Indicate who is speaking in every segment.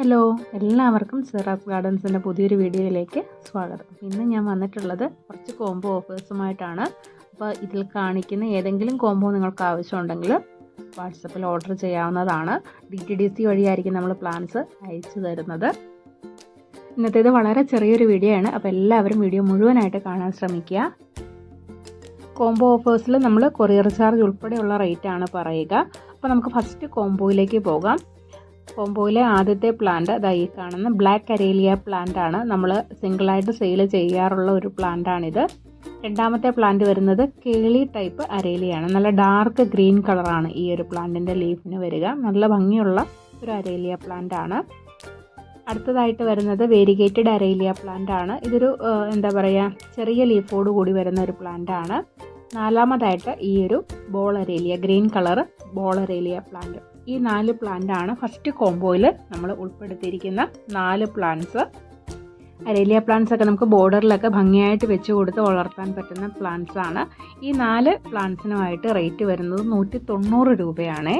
Speaker 1: Hello എല്ലാവർക്കും സിറാസ് ഗാർഡൻസിന്റെ പുതിയൊരു വീഡിയോയിലേക്ക് സ്വാഗതം. ഇന്ന് ഞാൻ വന്നിട്ടുള്ളത് കുറച്ച് കോംബോ ഓഫേഴ്സുമായിട്ടാണ് അപ്പോൾ ഇതിൽ കാണിക്കുന്ന ഏതെങ്കിലും കോംബോ നിങ്ങൾക്ക് ആവശ്യമുണ്ടെങ്കിൽ വാട്സപ്പിൽ ഓർഡർ ചെയ്യാവുന്നതാണ്. ഡി ടി ഡി സി വഴിയായിരിക്കും നമ്മൾ പ്ലാൻസ് അയച്ചു തരുന്നത്. ഇന്നത്തേത് വളരെ ചെറിയൊരു വീഡിയോ ആണ്. അപ്പോൾ എല്ലാവരും വീഡിയോ മുഴുവനായിട്ട് കാണാൻ ശ്രമിക്കുക. കോംബോ ഓഫേഴ്സിൽ നമ്മൾ കൊറിയർ ചാർജ് ഉൾപ്പെടെയുള്ള റേറ്റാണ് പറയുക. അപ്പോൾ നമുക്ക് ഫസ്റ്റ് കോംബോയിലേക്ക് പോകാം. കോംബോയിലെ ആദ്യത്തെ പ്ലാന്റ് അതാ ഈ കാണുന്ന ബ്ലാക്ക് അരേലിയ പ്ലാന്റ് ആണ്. നമ്മൾ സിംഗിളായിട്ട് സെയിൽ ചെയ്യാറുള്ള ഒരു പ്ലാന്റ് ആണിത്. രണ്ടാമത്തെ പ്ലാന്റ് വരുന്നത് കേളി ടൈപ്പ് അരേലിയാണ് നല്ല ഡാർക്ക് ഗ്രീൻ കളറാണ് ഈ ഒരു പ്ലാന്റിന്റെ ലീഫിന് വരിക. നല്ല ഭംഗിയുള്ള ഒരു അരേലിയ പ്ലാന്റ് ആണ്. അടുത്തതായിട്ട് വരുന്നത് വേരിഗേറ്റഡ് അരേലിയ പ്ലാന്റ് ആണ്. ഇതൊരു എന്താ പറയുക ചെറിയ ലീഫോട് കൂടി വരുന്ന ഒരു പ്ലാന്റ് ആണ്. നാലാമതായിട്ട് ഈ ഒരു ball aralia green colour ball aralia plant ഈ നാല് പ്ലാന്റ് ആണ് ഫസ്റ്റ് കോംബോയിൽ നമ്മൾ ഉൾപ്പെടുത്തിയിരിക്കുന്ന നാല് പ്ലാന്റ്സ് അരേലിയ പ്ലാന്റ്സ് ഒക്കെ നമുക്ക് ബോർഡറിലൊക്കെ ഭംഗിയായിട്ട് വെച്ച് കൊടുത്ത് വളർത്താൻ പറ്റുന്ന പ്ലാന്റ്സ് ആണ്. ഈ നാല് പ്ലാന്റ്സിനുമായിട്ട് റേറ്റ് വരുന്നത് നൂറ്റി തൊണ്ണൂറ് രൂപയാണ്.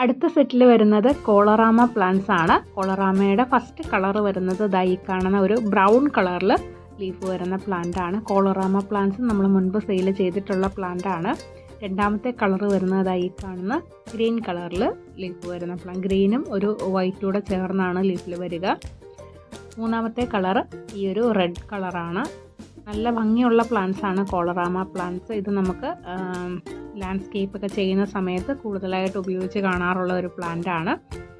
Speaker 1: അടുത്ത സെറ്റിൽ വരുന്നത് കോളറാമ പ്ലാന്റ്സ് ആണ്. കോളറാമയുടെ ഫസ്റ്റ് കളർ വരുന്നത് ഈ കാണുന്ന ഒരു ബ്രൗൺ കളറിൽ ലീഫ് വരുന്ന പ്ലാന്റ് ആണ്. കോളറാമ പ്ലാന്റ്സ് നമ്മൾ മുൻപ് സെയിൽ ചെയ്തിട്ടുള്ള പ്ലാന്റ് ആണ്. രണ്ടാമത്തെ കളർ വരുന്നത് ഈ കാണുന്ന ഗ്രീൻ കളറിൽ ലീഫ് വരുന്ന പ്ലാന്റ് ഗ്രീനും ഒരു വൈറ്റൂടെ ചേർന്നാണ് ലീഫിൽ വരിക. മൂന്നാമത്തെ കളർ ഈ ഒരു റെഡ് കളറാണ്. നല്ല ഭംഗിയുള്ള പ്ലാന്റ്സ് ആണ് കോളറാമ പ്ലാന്റ്സ് ഇത് നമുക്ക് ലാൻഡ്സ്കേപ്പ് ഒക്കെ ചെയ്യുന്ന സമയത്ത് കൂടുതലായിട്ട് ഉപയോഗിച്ച് കാണാറുള്ള ഒരു പ്ലാന്റ് ആണ്.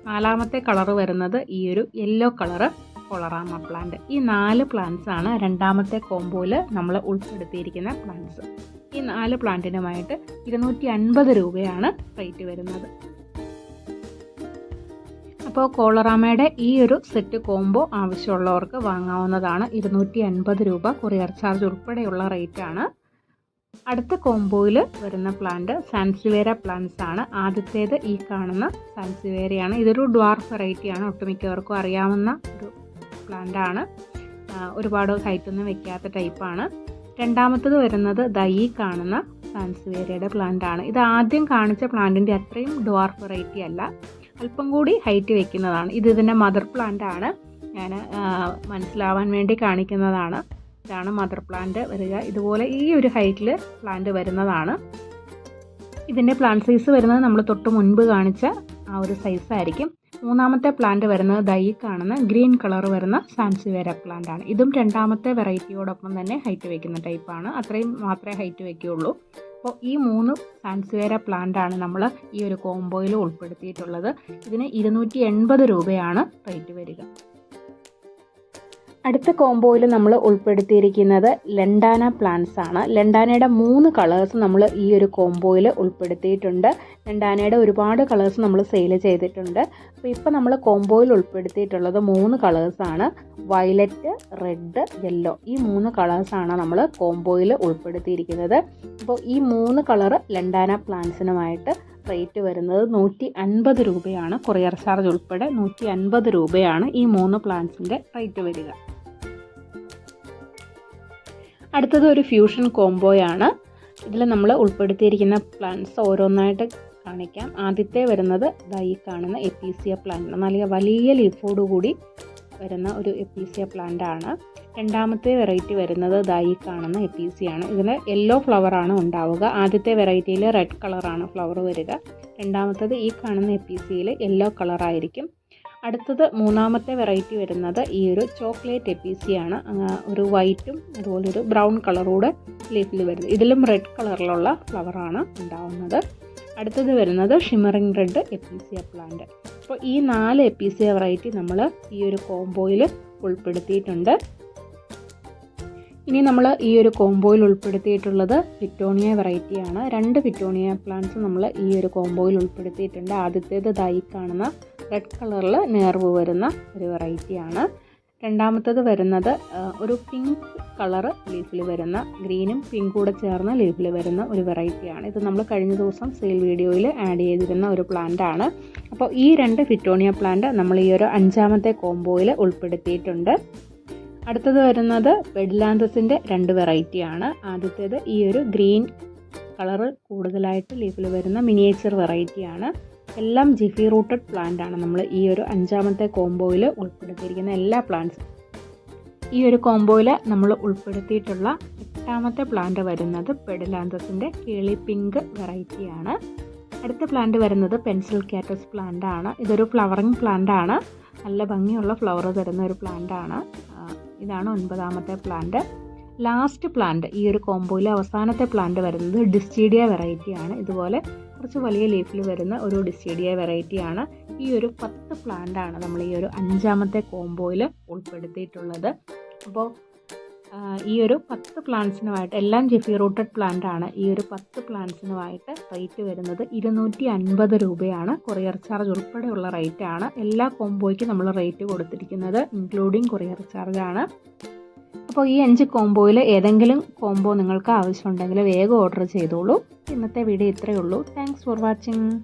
Speaker 1: നാലാമത്തെ കളർ വരുന്നത് ഈ ഒരു യെല്ലോ കളറ് കൊളറാമ പ്ലാന്റ് ഈ നാല് പ്ലാന്റ്സ് ആണ് രണ്ടാമത്തെ കോമ്പോയിൽ നമ്മൾ ഉൾപ്പെടുത്തിയിരിക്കുന്ന പ്ലാന്റ്സ് ഈ നാല് പ്ലാന്റിനുമായിട്ട് ഇരുന്നൂറ്റി അൻപത് രൂപയാണ് റേറ്റ് വരുന്നത്. അപ്പോൾ കോളറാമയുടെ ഈ ഒരു സെറ്റ് കോംബോ ആവശ്യമുള്ളവർക്ക് വാങ്ങാവുന്നതാണ് ഇരുന്നൂറ്റി അൻപത് രൂപ കൊറിയർ ചാർജ് ഉൾപ്പെടെയുള്ള റേറ്റ് ആണ് അടുത്ത കോംബോയിൽ വരുന്ന പ്ലാന്റ് സാൻസിവേര പ്ലാന്റ്സ് ആണ്. ആദ്യത്തേത് ഈ കാണുന്ന സാൻസിവേരയാണ്. ഇതൊരു ഡ്വാർഫ് വെറൈറ്റിയാണ്. ഒട്ടുമിക്കവർക്കും അറിയാവുന്ന ഒരു പ്ലാന്റ് ആണ് ഒരുപാട് ഹൈറ്റൊന്നും വെക്കാത്ത ടൈപ്പാണ്. രണ്ടാമത്തത് വരുന്നത് ദൈ കാണുന്ന സാൻസുവേരിയയുടെ പ്ലാന്റ് ആണ്. ഇത് ആദ്യം കാണിച്ച പ്ലാന്റിന്റെ അത്രയും ഡോർഫ് വെറൈറ്റി അല്ല. അല്പം കൂടി ഹൈറ്റ് വെക്കുന്നതാണ്. ഇത് ഇതിന്റെ മദർ പ്ലാന്റ് ആണ്. ഞാൻ മനസ്സിലാവാൻ വേണ്ടി കാണിക്കുന്നതാണ്. ഇതാണ് മദർ പ്ലാന്റ് വരിക. ഇതുപോലെ ഈ ഒരു ഹൈറ്റിൽ പ്ലാന്റ് വരുന്നതാണ്. ഇതിന്റെ പ്ലാന്റ് സൈസ് വരുന്നത് നമ്മൾ തൊട്ട് മുൻപ് കാണിച്ച ആ ഒരു സൈസ് ആയിരിക്കും. മൂന്നാമത്തെ പ്ലാന്റ് വരുന്നത് ദൈ കാണുന്ന ഗ്രീൻ കളർ വരുന്ന സാൻസിവേര പ്ലാന്റ് ആണ്. ഇതും രണ്ടാമത്തെ വെറൈറ്റിയോടൊപ്പം തന്നെ ഹൈറ്റ് വെക്കുന്ന ടൈപ്പാണ് അത്രയും മാത്രമേ ഹൈറ്റ് വയ്ക്കുകയുള്ളൂ അപ്പോൾ ഈ മൂന്ന് സാൻസിവേര പ്ലാന്റ് ആണ് നമ്മൾ ഈ ഒരു കോംബോയിൽ ഉൾപ്പെടുത്തിയിട്ടുള്ളത്. ഇതിന് ഇരുന്നൂറ്റി രൂപയാണ് റേറ്റ് വരിക. അടുത്ത കോംബോയിൽ നമ്മൾ ഉൾപ്പെടുത്തിയിരിക്കുന്നത് ലണ്ടാന പ്ലാന്റ്സ് ആണ്. ലണ്ടാനയുടെ മൂന്ന് കളേഴ്സ് നമ്മൾ ഈ ഒരു കോംബോയിൽ ഉൾപ്പെടുത്തിയിട്ടുണ്ട്. ലണ്ടാനയുടെ ഒരുപാട് കളേഴ്സ് നമ്മൾ സെയിൽ ചെയ്തിട്ടുണ്ട്. അപ്പോൾ ഇപ്പോൾ നമ്മൾ കോംബോയിൽ ഉൾപ്പെടുത്തിയിട്ടുള്ളത് മൂന്ന് കളേഴ്സ് ആണ്. വയലറ്റ് റെഡ് യെല്ലോ ഈ മൂന്ന് കളേഴ്സ് ആണ് നമ്മൾ കോംബോയിൽ ഉൾപ്പെടുത്തിയിരിക്കുന്നത്. അപ്പോൾ ഈ മൂന്ന് കളറ് ലണ്ടാന പ്ലാന്റ്സിനുമായിട്ട് റേറ്റ് വരുന്നത് നൂറ്റി അൻപത് രൂപയാണ്. കൊറിയർ ചാർജ് ഉൾപ്പെടെ നൂറ്റി അൻപത് രൂപയാണ് ഈ മൂന്ന് പ്ലാന്റ്സിന്റെ റേറ്റ് വരിക. അടുത്തത് ഒരു ഫ്യൂഷൻ കോംബോയാണ് ഇതിൽ നമ്മൾ ഉൾപ്പെടുത്തിയിരിക്കുന്ന പ്ലാന്റ്സ് ഓരോന്നായിട്ട് കാണിക്കാം. ആദ്യത്തെ വരുന്നത് ഈ കാണുന്ന എപ്പീസിയ പ്ലാന്റ് നല്ല വലിയ ലീഫോട് കൂടി വരുന്ന ഒരു എപ്പീസിയ പ്ലാന്റ് ആണ്. രണ്ടാമത്തെ വെറൈറ്റി വരുന്നത് ദായി കാണുന്ന എപ്പീസിയാണ് ഇതിൽ യെല്ലോ ഫ്ലവറാണ് ഉണ്ടാവുക. ആദ്യത്തെ വെറൈറ്റിയിൽ റെഡ് കളറാണ് ഫ്ലവർ വരിക. രണ്ടാമത്തത് ഈ കാണുന്ന എപ്പീസിയിൽ യെല്ലോ കളറായിരിക്കും അടുത്തത് മൂന്നാമത്തെ വെറൈറ്റി വരുന്നത് ഈ ഒരു ചോക്ലേറ്റ് എപ്പീസിയാണ് ഒരു വൈറ്റും അതുപോലെ ഒരു ബ്രൗൺ കളറൂടെ ലീഫിൽ വരുന്നത്. ഇതിലും റെഡ് കളറിലുള്ള ഫ്ലവറാണ് ഉണ്ടാവുന്നത്. അടുത്തത് വരുന്നത് ഷിമറിങ് റെഡ് എപ്പീസിയ പ്ലാന്റ് അപ്പോൾ ഈ നാല് എപ്പീസിയ വെറൈറ്റി നമ്മൾ ഈ ഒരു കോംബോയിൽ ഉൾപ്പെടുത്തിയിട്ടുണ്ട്. ഇനി നമ്മൾ ഈ ഒരു കോംബോയിൽ ഉൾപ്പെടുത്തിയിട്ടുള്ളത് വിറ്റോണിയ വെറൈറ്റിയാണ് രണ്ട് വിറ്റോണിയ പ്ലാന്റ്സ് നമ്മൾ ഈ ഒരു കോംബോയിൽ ഉൾപ്പെടുത്തിയിട്ടുണ്ട്. ആദ്യത്തേത് ദൈ കാണുന്ന റെഡ് കളറിൽ നേർവ് വരുന്ന ഒരു വെറൈറ്റിയാണ് രണ്ടാമത്തത് വരുന്നത് ഒരു പിങ്ക് കളർ ലീഫിൽ വരുന്ന ഗ്രീനും പിങ്ക് കൂടെ ചേർന്ന ലീഫിൽ വരുന്ന ഒരു വെറൈറ്റിയാണ് ഇത് നമ്മൾ കഴിഞ്ഞ ദിവസം സെയിൽ വീഡിയോയിൽ ആഡ് ചെയ്തിരുന്ന ഒരു പ്ലാന്റ് ആണ്. അപ്പോൾ ഈ രണ്ട് ഫിറ്റോണിയ പ്ലാന്റ് നമ്മൾ ഈ ഒരു അഞ്ചാമത്തെ കോംബോയിൽ ഉൾപ്പെടുത്തിയിട്ടുണ്ട്. അടുത്തത് വരുന്നത് വെഡ്ലാന്തസിന്റെ രണ്ട് വെറൈറ്റിയാണ് ആദ്യത്തേത് ഈ ഒരു ഗ്രീൻ കളറ് കൂടുതലായിട്ട് ലീഫിൽ വരുന്ന മിനിയേച്ചർ വെറൈറ്റിയാണ് എല്ലാം ജിഫി റൂട്ടഡ് പ്ലാന്റ് ആണ്. നമ്മൾ ഈ ഒരു അഞ്ചാമത്തെ കോംബോയിൽ ഉൾപ്പെടുത്തിയിരിക്കുന്ന എല്ലാ പ്ലാന്റ്സും ഈ ഒരു കോംബോയിൽ നമ്മൾ ഉൾപ്പെടുത്തിയിട്ടുള്ള എട്ടാമത്തെ പ്ലാന്റ് വരുന്നത് പെഡിലാന്തസിന്റെ കിളി പിങ്ക് വെറൈറ്റിയാണ് അടുത്ത പ്ലാന്റ് വരുന്നത് പെൻസിൽ കാറ്റസ് പ്ലാന്റ് ആണ്. ഇതൊരു ഫ്ലവറിങ് പ്ലാന്റ് ആണ്. നല്ല ഭംഗിയുള്ള ഫ്ലവർ തരുന്ന ഒരു പ്ലാന്റ് ആണ്. ഇതാണ് ഒൻപതാമത്തെ പ്ലാന്റ് ലാസ്റ്റ് പ്ലാന്റ് ഈ ഒരു കോമ്പോയിലെ അവസാനത്തെ പ്ലാന്റ് വരുന്നത് ഡിസ്റ്റീഡിയ വെറൈറ്റി ആണ്. ഇതുപോലെ കുറച്ച് വലിയ ലീഫിൽ വരുന്ന ഒരു ഡിസ്റ്റീഡിയ വെറൈറ്റി ആണ്. ഈ ഒരു പത്ത് പ്ലാന്റ് ആണ് നമ്മൾ ഈ ഒരു അഞ്ചാമത്തെ കോമ്പോയിൽ ഉൾപ്പെടുത്തിയിട്ടുള്ളത്. അപ്പോൾ ഈ ഒരു പത്ത് പ്ലാന്റ്സിനുമായിട്ട് എല്ലാം ജിഫി റൂട്ടഡ് പ്ലാന്റ് ആണ്. ഈ ഒരു പത്ത് പ്ലാന്റ്സിനുമായിട്ട് റേറ്റ് വരുന്നത് ഇരുന്നൂറ്റി അൻപത് രൂപയാണ്. കൊറിയർ ചാർജ് ഉൾപ്പെടെയുള്ള റേറ്റ് ആണ്. എല്ലാ കോമ്പോയ്ക്കും നമ്മൾ റേറ്റ് കൊടുത്തിരിക്കുന്നത് ഇൻക്ലൂഡിങ് കൊറിയർ ചാർജ് ആണ്. അപ്പോൾ ഈ അഞ്ച് കോംബോയിൽ ഏതെങ്കിലും കോംബോ നിങ്ങൾക്ക് ആവശ്യമുണ്ടെങ്കിൽ വേഗം ഓർഡർ ചെയ്തോളൂ. ഇന്നത്തെ വീഡിയോ ഇത്രയേ ഉള്ളൂ. Thanks for watching